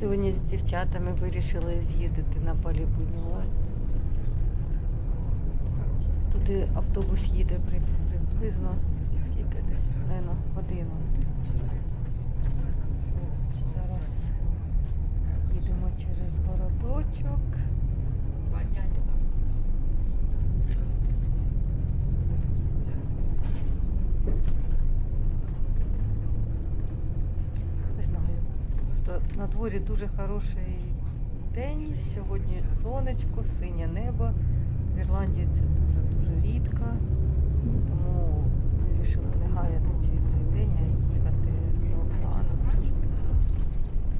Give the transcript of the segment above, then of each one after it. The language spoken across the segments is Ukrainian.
Сьогодні з дівчатами вирішили з'їздити на Балібуньол. Туди автобус їде приблизно скільки десь, Лено, годину. Зараз їдемо через городочок. Не знаю. Просто на дворі дуже хороший день. Сьогодні сонечко, синє небо. В Ірландії це дуже-дуже рідко. Тому вирішили не гаяти цей, цей день, а їхати до океану. Трошки,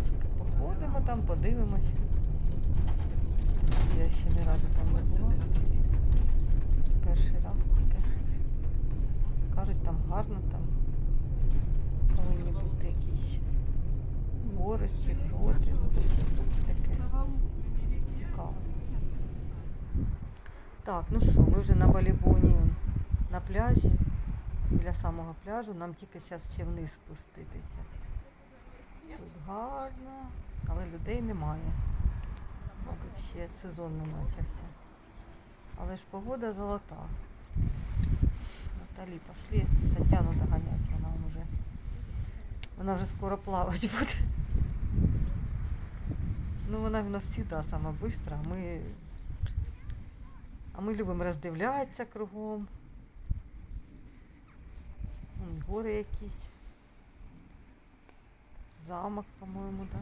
трошки походимо там, подивимося. Я ще ні разу там не була. Перший раз тільки. Кажуть, там гарно, там повинні бути якісь гори чи гроти, ну таке цікаве. Так, ну що, ми вже на Балібоні на пляжі, біля самого пляжу, нам тільки зараз ще вниз спуститися. Тут гарно, але людей немає. Мабуть, ще сезон не почався. Але ж погода золота. Наталі, пошли Тетяну доганять, вона вже. Вона вже скоро плавати буде. Ну, вона в нас завжди сама бистра. Ми... А ми любимо роздивлятися кругом. Вон гори якісь. Замок, по-моєму, так.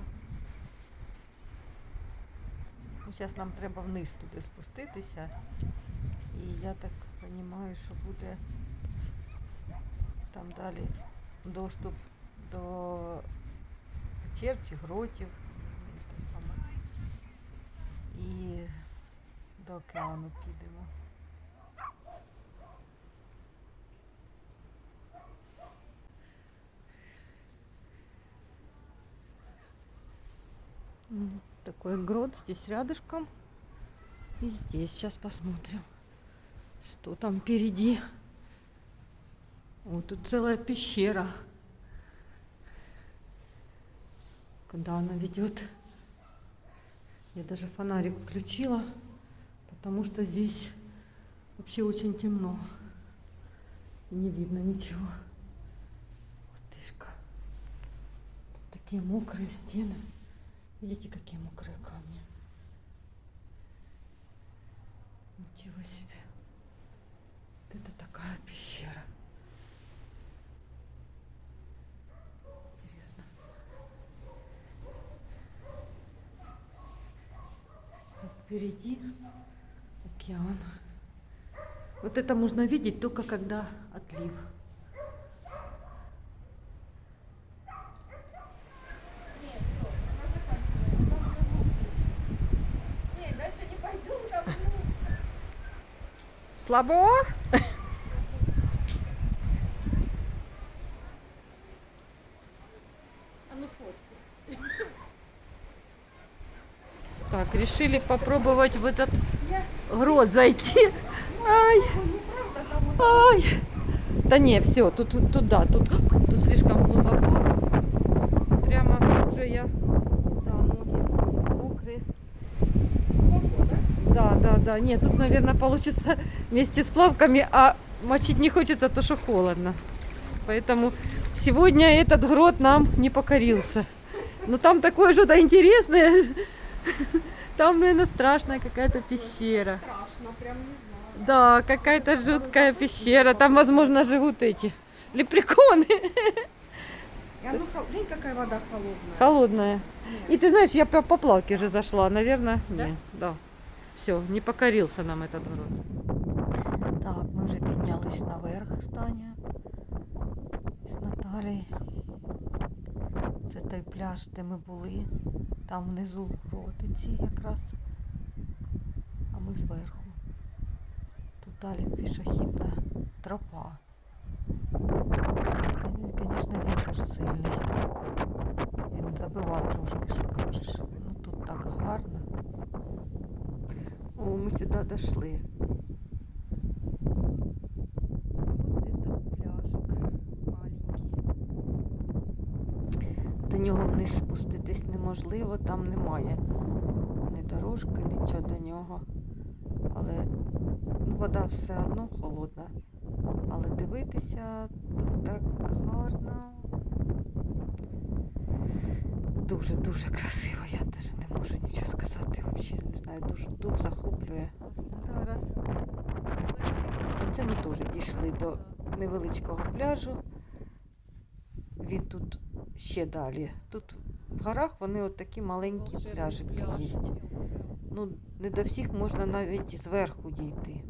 Ну, зараз нам треба вниз туди спуститися. І я так розумію, що буде там далі доступ до печер гротів. і те саме. І до океану підемо. М, Такой грот здесь рядышком. И здесь сейчас посмотрим, что там впереди. Вот тут целая пещера. Куда она ведет? Я даже фонарик включила, потому что здесь вообще очень темно. И не видно ничего. Вот тышка. Тут такие мокрые стены. Видите, какие мокрые камни. Ничего себе. Вот это такая пещера. Интересно. Вот Впереди океан. Вот это можно видеть только когда отлив. Нет, все, она заканчивается. Там уже мокрый. Нет, дальше не пойду, там глубже. Слабо? А ну фотку. Так, решили попробовать в этот грот зайти. Ай, ай. Да не, все, тут туда, тут, тут слишком глубоко. Прямо уже я. Да, ноги мокрые. Да, да, да. Нет, тут, наверное, получится вместе с плавками, а мочить не хочется, то что холодно. Поэтому сегодня этот грот нам не покорился. Но там такое что-то интересное. Там, наверное, страшная какая-то пещера. Страшно, прям не знаю. Да, какая-то жуткая пещера. Там, возможно, живут эти лепреконы. И оно, хол- Глянь, какая вода холодная. Холодная. Нет. И ты знаешь, я по, по плавке уже зашла, наверное. Да? Не, да. Все, не покорился нам этот город. Так, ми вже піднялись наверх з Таня з Наталією. Це той пляж, де ми були. Там внизу гротиці якраз. А ми зверху. Тут далі пішохідна тропа. Тут, звісно, вітер сильний. Він забивав трошки, що кажеш. Ну тут так гарно. О, ми сюди дійшли. До нього вниз спуститись неможливо, там немає ні дорожки, нічого до нього. Але вода все одно холодна. Але дивитися тут так гарно. Дуже-дуже красиво. Я теж не можу нічого сказати. Взагалі не знаю, дуже дух захоплює. Оце ми теж дійшли до невеличкого пляжу. Він тут ще далі. Тут в горах вони от такі маленькі пляжики є. Ну, не до всіх можна навіть зверху дійти.